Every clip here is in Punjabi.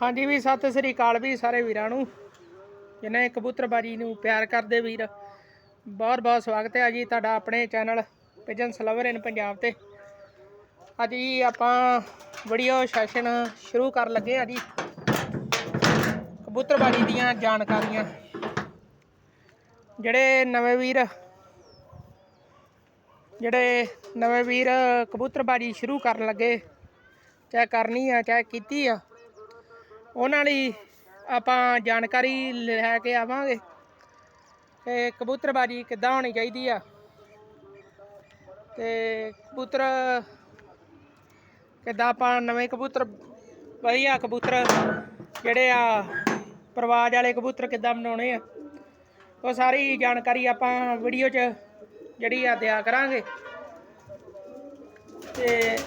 ਹਾਂਜੀ ਵੀ ਸਤਿ ਸ੍ਰੀ ਅਕਾਲ ਵੀ ਸਾਰੇ ਵੀਰਾਂ ਨੂੰ। ਜਿਨ੍ਹਾਂ ਕਬੂਤਰਬਾਜੀ ਨੂੰ ਪਿਆਰ ਕਰਦੇ ਵੀਰ, ਬਹੁਤ ਬਹੁਤ ਸਵਾਗਤ ਹੈ ਜੀ ਤੁਹਾਡਾ ਆਪਣੇ channel pigeon silver in Punjab ਤੇ। ਅੱਜ ਜੀ ਆਪਾਂ ਵੀਡੀਓ ਸੈਸ਼ਨ ਸ਼ੁਰੂ ਕਰਨ ਲੱਗੇ ਆ ਜੀ, ਕਬੂਤਰਬਾਜੀ ਦੀਆਂ ਜਾਣਕਾਰੀਆਂ। ਜਿਹੜੇ ਨਵੇਂ ਵੀਰ, ਜਿਹੜੇ ਨਵੇਂ ਵੀਰ ਕਬੂਤਰਬਾਜੀ ਸ਼ੁਰੂ ਕਰਨ ਲੱਗੇ, ਚਾਹੇ ਕਰਨੀ ਆ, ਚਾਹੇ ਕੀਤੀ ਆ ਉਹਨਾਂ ਲਈ ਆਪਾਂ ਜਾਣਕਾਰੀ ਲੈ ਕੇ ਆਵਾਂਗੇ ਕਿ ਕਬੂਤਰਬਾਜੀ ਕਿੱਦਾਂ ਹੋਣੀ ਚਾਹੀਦੀ ਆ। ਤੇ ਕਬੂਤਰ ਕਿੱਦਾਂ ਆਪਾਂ ਨਵੇਂ ਕਬੂਤਰ, ਵਧੀਆ ਕਬੂਤਰ ਜਿਹੜੇ ਆ ਪਰਵਾਜ ਵਾਲੇ ਕਬੂਤਰ ਕਿੱਦਾਂ ਬਣਾਉਣੇ ਆ, ਉਹ ਸਾਰੀ ਜਾਣਕਾਰੀ ਆਪਾਂ ਵੀਡੀਓ 'ਚ ਜਿਹੜੀ ਆ ਦਿਆ ਕਰਾਂਗੇ। ਤੇ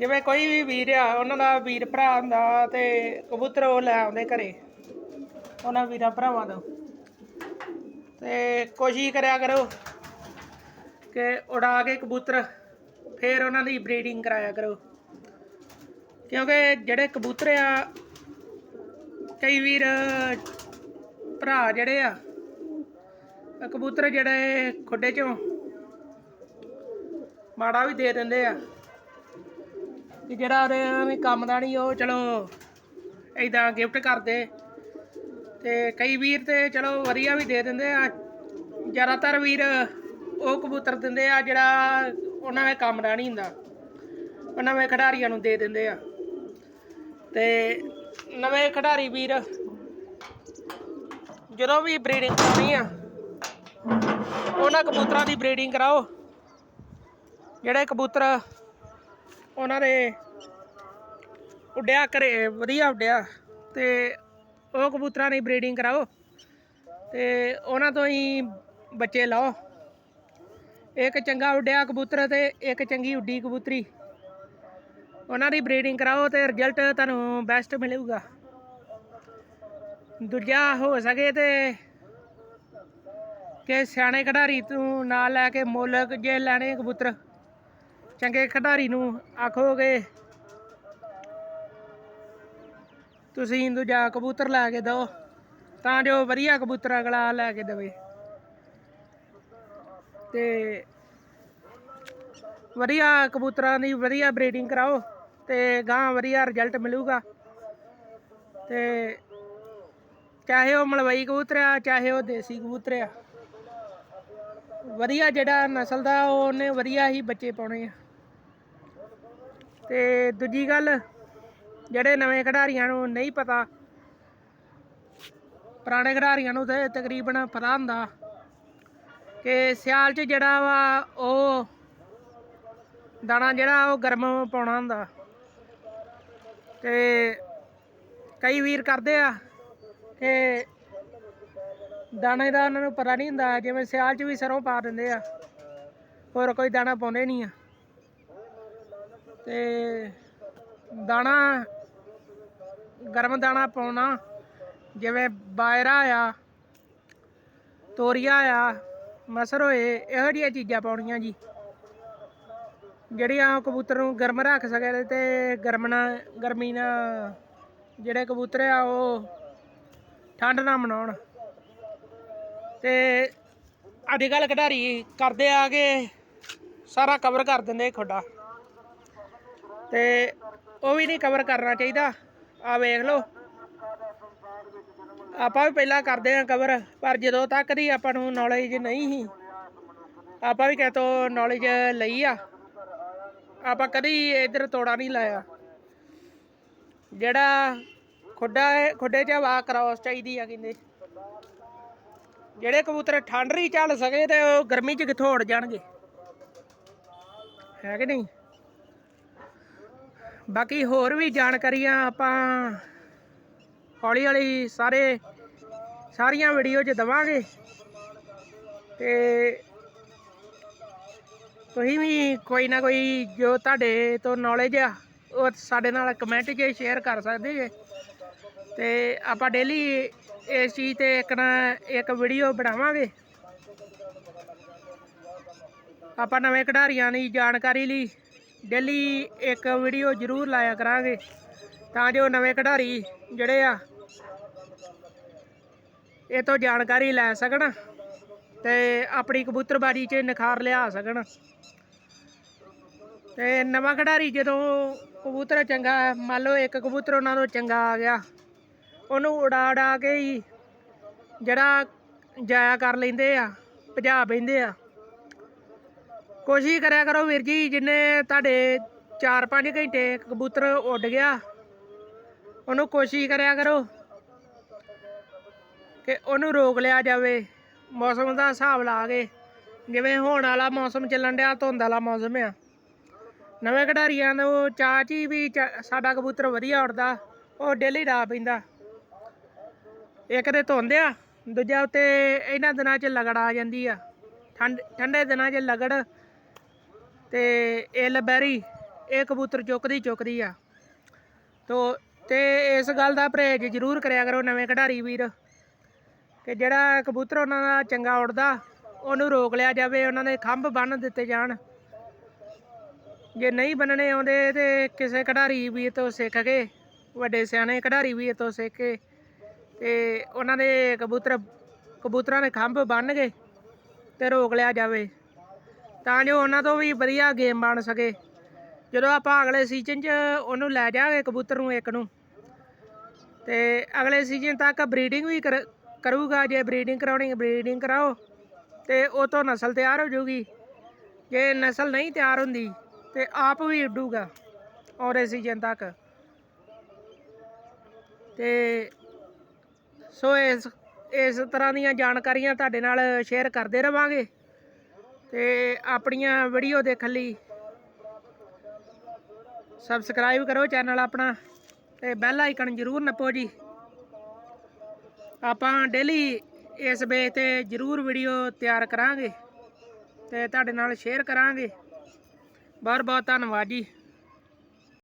ਜਿਵੇਂ ਕੋਈ ਵੀ ਵੀਰ ਆ, ਉਹਨਾਂ ਦਾ ਵੀਰ ਭਰਾ ਹੁੰਦਾ ਤੇ ਕਬੂਤਰ ਉਹ ਲੈ ਆਉਂਦੇ ਘਰੇ। ਉਹਨਾਂ ਵੀਰਾਂ ਭਰਾਵਾਂ ਦਾ। ਤੇ ਕੋਸ਼ਿਸ਼ ਕਰਿਆ ਕਰੋ ਕਿ ਉਡਾ ਕੇ ਕਬੂਤਰ ਫਿਰ ਉਹਨਾਂ ਦੀ ਬਰੀਡਿੰਗ ਕਰਾਇਆ ਕਰੋ। ਕਿਉਂਕਿ ਜਿਹੜੇ ਕਬੂਤਰ ਆ, ਕਈ ਵੀਰ ਭਰਾ ਜਿਹੜੇ ਆ ਕਬੂਤਰ ਜਿਹੜੇ ਖੁੱਡੇ ਚੋਂ ਮਾੜਾ ਵੀ ਦੇ ਦਿੰਦੇ ਆ। ਕਿ ਜਿਹੜਾ ਉਹਦੇ ਵੀ ਕੰਮ ਦਾ ਨਹੀਂ, ਉਹ ਚਲੋ ਐਦਾਂ ਗਿਫਟ ਕਰਦੇ। ਤੇ ਕਈ ਵੀਰ ਤੇ ਚਲੋ ਵਧੀਆ ਵੀ ਦੇ ਦਿੰਦੇ ਆ। ਜ਼ਿਆਦਾਤਰ ਵੀਰ ਉਹ ਕਬੂਤਰ ਦਿੰਦੇ ਆ ਜਿਹੜਾ ਉਹਨਾਂ ਦੇ ਕੰਮ ਦਾ ਨਹੀਂ ਹੁੰਦਾ। ਉਹ ਨਵੇਂ ਖਿਡਾਰੀਆਂ ਨੂੰ ਦੇ ਦਿੰਦੇ ਆ। ਤੇ ਨਵੇਂ ਖਿਡਾਰੀ ਵੀਰ ਜਦੋਂ ਵੀ ਬਰੀਡਿੰਗ ਕਰਾਉਣੀ ਆ, ਉਹਨਾਂ ਕਬੂਤਰਾਂ ਦੀ ਬਰੀਡਿੰਗ ਕਰਾਓ। ਜਿਹੜੇ ਕਬੂਤਰ ਉਹਨਾਂ ਦੇ ਉੱਡਿਆ ਘਰੇ, ਵਧੀਆ ਉੱਡਿਆ ਤੇ ਉਹ ਕਬੂਤਰਾਂ ਦੀ ਬਰੀਡਿੰਗ ਕਰਾਓ ਤੇ ਉਹਨਾਂ ਤੋਂ ਹੀ ਬੱਚੇ ਲਾਓ। ਇੱਕ ਚੰਗਾ ਉੱਡਿਆ ਕਬੂਤਰ ਤੇ ਇੱਕ ਚੰਗੀ ਉੱਡੀ ਕਬੂਤਰੀ। ਉਹਨਾਂ ਦੀ ਬਰੀਡਿੰਗ ਕਰਾਓ ਤੇ ਰਿਜ਼ਲਟ ਤੁਹਾਨੂੰ ਬੈਸਟ ਮਿਲੇਗਾ। ਦੂਜਾ ਹੋ ਸਕੇ ਤੇ ਕਿ ਸਿਆਣੇ ਖਿਡਾਰੀ ਤੋਂ ਨਾਲ ਲੈ ਕੇ ਮੁੱਲ ਜੇ ਲੈਣੇ ਕਬੂਤਰ। ਚੰਗੇ ਖਿਡਾਰੀ ਨੂੰ ਆਖੋਗੇ। ਤੁਸੀਂ ਦੂਜਾ ਕਬੂਤਰ ਲੈ ਕੇ ਦਿਓ, ਤਾਂ ਜੋ ਵਧੀਆ ਕਬੂਤਰ ਅਗਲਾ ਲੈ ਕੇ ਦੇਵੇ। ਤੇ ਵਧੀਆ ਕਬੂਤਰਾਂ ਦੀ ਵਧੀਆ ਬਰੀਡਿੰਗ ਕਰਾਓ ਤੇ ਗਾਂ ਵਧੀਆ ਰਿਜ਼ਲਟ ਮਿਲੂਗਾ। ਤੇ ਚਾਹੇ ਉਹ ਮਲਵਈ ਕਬੂਤਰ ਆ, ਚਾਹੇ ਉਹ ਦੇਸੀ ਕਬੂਤਰ ਆ। ਵਧੀਆ ਜਿਹੜਾ ਨਸਲ ਦਾ ਉਹਨੇ ਵਧੀਆ ਹੀ ਬੱਚੇ ਪਾਉਣੇ ਆ। ਤੇ ਦੂਜੀ ਗੱਲ, ਜਿਹੜੇ ਨਵੇਂ ਖਿਡਾਰੀਆਂ ਨੂੰ ਨਹੀਂ ਪਤਾ, ਪੁਰਾਣੇ ਖਿਡਾਰੀਆਂ ਨੂੰ ਤੇ ਤਕਰੀਬਨ ਪਤਾ ਹੁੰਦਾ ਕਿ ਸਿਆਲ 'ਚ ਜਿਹੜਾ ਵਾ ਉਹ ਦਾਣਾ ਜਿਹੜਾ ਉਹ ਗਰਮ ਪਾਉਣਾ ਹੁੰਦਾ। ਤੇ ਕਈ ਵੀਰ ਕਰਦੇ ਆ ਕਿ ਦਾਣੇ ਦਾ ਉਹਨਾਂ ਨੂੰ ਪਤਾ ਨਹੀਂ ਹੁੰਦਾ, ਜਿਵੇਂ ਸਿਆਲ 'ਚ ਵੀ ਸਰੋਂ ਪਾ ਦਿੰਦੇ ਆ, ਹੋਰ ਕੋਈ ਦਾਣਾ ਪਾਉਂਦੇ ਨਹੀਂ ਆ। ਤੇ ਦਾਣਾ, ਗਰਮ ਦਾਣਾ ਪਾਉਣਾ, ਜਿਵੇਂ ਬਾਇਰਾ ਆ, ਤੋਰੀਆ ਆ, ਮਸਰ ਹੋਏ, ਇਹੋ ਜਿਹੀਆਂ ਚੀਜ਼ਾਂ ਪਾਉਣੀਆਂ ਜੀ। ਜਿਹੜੀਆਂ ਕਬੂਤਰ ਨੂੰ ਗਰਮ ਰੱਖ ਸਕੇ ਤੇ ਗਰਮ ਨਾ, ਗਰਮੀ ਨਾ, ਜਿਹੜੇ ਕਬੂਤਰ ਆ ਉਹ ਠੰਡ ਨਾ ਮਨਾਉਣ। ਤੇ ਅੱਜ ਕੱਲ੍ਹ ਖਿਡਾਰੀ ਕਰਦੇ ਆ ਕਿ ਸਾਰਾ ਕਵਰ ਕਰ ਦਿੰਦੇ ਖੁੱਡਾ। ਤੇ ਉਹ ਵੀ ਨਹੀਂ ਕਵਰ ਕਰਨਾ ਚਾਹੀਦਾ। ਆ ਵੇਖ ਲਓ। ਆਪਾਂ ਵੀ ਪਹਿਲਾਂ ਕਰਦੇ ਆ ਕਵਰ ਪਰ ਜਦੋਂ ਤੱਕ ਦੀ ਆਪਾਂ ਨੂੰ ਨੌਲੇਜ ਨਹੀਂ ਸੀ, ਆਪਾਂ ਵੀ ਕਿਤੋਂ ਨੌਲੇਜ ਲਈ ਆ। ਆਪਾਂ ਕਦੀ ਇਧਰ ਤੋੜਾ ਨਹੀਂ ਲਾਇਆ। ਜਿਹੜਾ ਖੁੱਡਾ ਖੁੱਡੇ 'ਚ ਹਵਾ ਕ੍ਰਾਸ ਚਾਹੀਦੀ ਆ ਕਹਿੰਦੇ। ਜਿਹੜੇ ਕਬੂਤਰ ਠੰਡ ਨਹੀਂ ਝੱਲ ਸਕੇ ਤੇ ਉਹ ਗਰਮੀ 'ਚ ਕਿੱਥੋਂ ਉੜ ਜਾਣਗੇ। ਹੈ ਕਿ ਨਹੀਂ? ਬਾਕੀ ਹੋਰ ਵੀ ਜਾਣਕਾਰੀਆਂ ਆਪਾਂ ਹੌਲੀ ਹੌਲੀ ਸਾਰੇ ਸਾਰੀਆਂ ਵੀਡੀਓ 'ਚ ਦਵਾਂਗੇ। ਤੇ ਤੁਸੀਂ ਵੀ ਕੋਈ ਨਾ ਕੋਈ ਜੋ ਤੁਹਾਡੇ ਤੋਂ ਨੌਲੇਜ ਆ, ਉਹ ਸਾਡੇ ਨਾਲ ਕਮੈਂਟ 'ਚ ਸ਼ੇਅਰ ਕਰ ਸਕਦੇ ਜੇ। ਤੇ ਆਪਾਂ ਡੇਲੀ ਇਸ ਚੀਜ਼ ਤੇ ਇੱਕ ਨਾ ਇੱਕ ਵੀਡੀਓ ਬਣਾਵਾਂਗੇ। ਆਪਾਂ ਨਵੇਂ ਖਿਡਾਰੀਆਂ ਦੀ ਜਾਣਕਾਰੀ ਲਈ ਡੇਲੀ ਇੱਕ ਵੀਡੀਓ ਜ਼ਰੂਰ ਲਾਇਆ ਕਰਾਂਗੇ ਤਾਂ ਜੋ ਨਵੇਂ ਖਿਡਾਰੀ ਜਿਹੜੇ ਆ ਇਹ ਤੋਂ ਜਾਣਕਾਰੀ ਲੈ ਸਕਣ ਤੇ ਆਪਣੀ ਕਬੂਤਰਬਾਜੀ 'ਚ ਨਿਖਾਰ ਲਿਆ ਸਕਣ। ਤੇ ਨਵਾਂ ਖਿਡਾਰੀ ਜਦੋਂ ਕਬੂਤਰ ਚੰਗਾ, ਮੰਨ ਲਓ ਇੱਕ ਕਬੂਤਰ ਉਹਨਾਂ ਤੋਂ ਚੰਗਾ ਆ ਗਿਆ, ਉਹਨੂੰ ਉਡਾ ਉਡਾ ਕੇ ਹੀ ਜਿਹੜਾ ਜਾਇਆ ਕਰ ਲੈਂਦੇ ਆ, ਭਜਾ ਪੈਂਦੇ ਆ। ਕੋਸ਼ਿਸ਼ ਕਰਿਆ ਕਰੋ ਵੀਰ ਜੀ, ਜਿੰਨੇ ਤੁਹਾਡੇ 4-5 ਘੰਟੇ ਕਬੂਤਰ ਉੱਡ ਗਿਆ, ਉਹਨੂੰ ਕੋਸ਼ਿਸ਼ ਕਰਿਆ ਕਰੋ ਕਿ ਉਹਨੂੰ ਰੋਕ ਲਿਆ ਜਾਵੇ, ਮੌਸਮ ਦਾ ਹਿਸਾਬ ਲਾ ਕੇ, ਜਿਵੇਂ ਹੋਣ ਵਾਲਾ ਮੌਸਮ ਚੱਲਣ ਡਿਆ, ਧੁੰਦ ਵਾਲਾ ਮੌਸਮ ਆ। ਨਵੇਂ ਖਿਡਾਰੀਆਂ ਨੂੰ ਚਾਹ 'ਚ ਹੀ ਵੀ ਚ- ਸਾਡਾ ਕਬੂਤਰ ਵਧੀਆ ਉੱਡਦਾ, ਉਹ ਡੇਲੀ ਡਾ ਪੈਂਦਾ। ਇੱਕ ਤੇ ਧੁੰਦ ਆ, ਦੂਜਾ ਉੱਤੇ ਇਹਨਾਂ ਦਿਨਾਂ 'ਚ ਲਗੜ ਆ ਜਾਂਦੀ ਆ, ਠੰਡ, ਠੰਡੇ ਦਿਨਾਂ 'ਚ ਲਗੜ ਤੇ ਇਲ ਬੈਰੀ ਇਹ ਕਬੂਤਰ ਚੁੱਕਦੀ ਚੁੱਕਦੀ ਆ। ਤੋ ਤੇ ਇਸ ਗੱਲ ਦਾ ਪਰਹੇਜ਼ ਜ਼ਰੂਰ ਕਰਿਆ ਕਰੋ ਨਵੇਂ ਖਿਡਾਰੀ ਵੀਰ, ਕਿ ਜਿਹੜਾ ਕਬੂਤਰ ਉਹਨਾਂ ਦਾ ਚੰਗਾ ਉੱਡਦਾ ਉਹਨੂੰ ਰੋਕ ਲਿਆ ਜਾਵੇ, ਉਹਨਾਂ ਦੇ ਖੰਭ ਬੰਨ ਦਿੱਤੇ ਜਾਣ। ਜੇ ਨਹੀਂ ਬੰਨਣੇ ਆਉਂਦੇ ਤੇ ਕਿਸੇ ਖਿਡਾਰੀ ਵੀਰ ਤੋਂ ਸਿੱਖ ਕੇ, ਵੱਡੇ ਸਿਆਣੇ ਖਿਡਾਰੀ ਵੀਰ ਤੋਂ ਸਿੱਖ ਕੇ, ਤੇ ਉਹਨਾਂ ਦੇ ਕਬੂਤਰ, ਕਬੂਤਰਾਂ ਦੇ ਖੰਭ ਬੰਨ ਕੇ ਤੇ ਰੋਕ ਲਿਆ ਜਾਵੇ। ਤਾਂ ਜੋ ਉਹਨਾਂ ਤੋਂ ਵੀ ਵਧੀਆ ਗੇਮ ਬਣ ਸਕੇ। ਜਦੋਂ ਆਪਾਂ ਅਗਲੇ ਸੀਜ਼ਨ 'ਚ ਉਹਨੂੰ ਲੈ ਜਾਵਾਂਗੇ ਕਬੂਤਰ ਨੂੰ ਇੱਕ ਨੂੰ, ਤੇ ਅਗਲੇ ਸੀਜ਼ਨ ਤੱਕ ਬਰੀਡਿੰਗ ਵੀ ਕਰ- ਕਰੂਗਾ। ਜੇ ਬਰੀਡਿੰਗ ਕਰਾਉਣੀ ਬਰੀਡਿੰਗ ਕਰਾਓ, ਤੇ ਉਹ ਤੋਂ ਨਸਲ ਤਿਆਰ ਹੋ ਜਾਊਗੀ। ਜੇ ਨਸਲ ਨਹੀਂ ਤਿਆਰ ਹੁੰਦੀ, ਤੇ ਆਪ ਵੀ ਉੱਡੂਗਾ ਔਰੇ ਸੀਜ਼ਨ ਤੱਕ। ਤੇ ਸੋ ਇਸ ਇਸ ਤਰ੍ਹਾਂ ਦੀਆਂ ਜਾਣਕਾਰੀਆਂ ਤੁਹਾਡੇ ਨਾਲ ਸ਼ੇਅਰ ਕਰਦੇ ਰਵਾਂਗੇ। ਤੇ ਆਪਣੀਆਂ ਵੀਡੀਓ ਦੇਖਣ ਲਈ ਸਬਸਕ੍ਰਾਈਬ ਕਰੋ ਚੈਨਲ ਆਪਣਾ ਤੇ ਬੈਲ ਆਈਕਨ ਜ਼ਰੂਰ ਨੱਪੋ ਜੀ। ਆਪਾਂ ਡੇਲੀ ਇਸ ਬੇਸ ਤੇ ਜ਼ਰੂਰ ਵੀਡੀਓ ਤਿਆਰ ਕਰਾਂਗੇ ਤੇ ਤੁਹਾਡੇ ਨਾਲ ਸ਼ੇਅਰ ਕਰਾਂਗੇ। ਬਹੁਤ ਬਹੁਤ ਧੰਨਵਾਦ ਜੀ।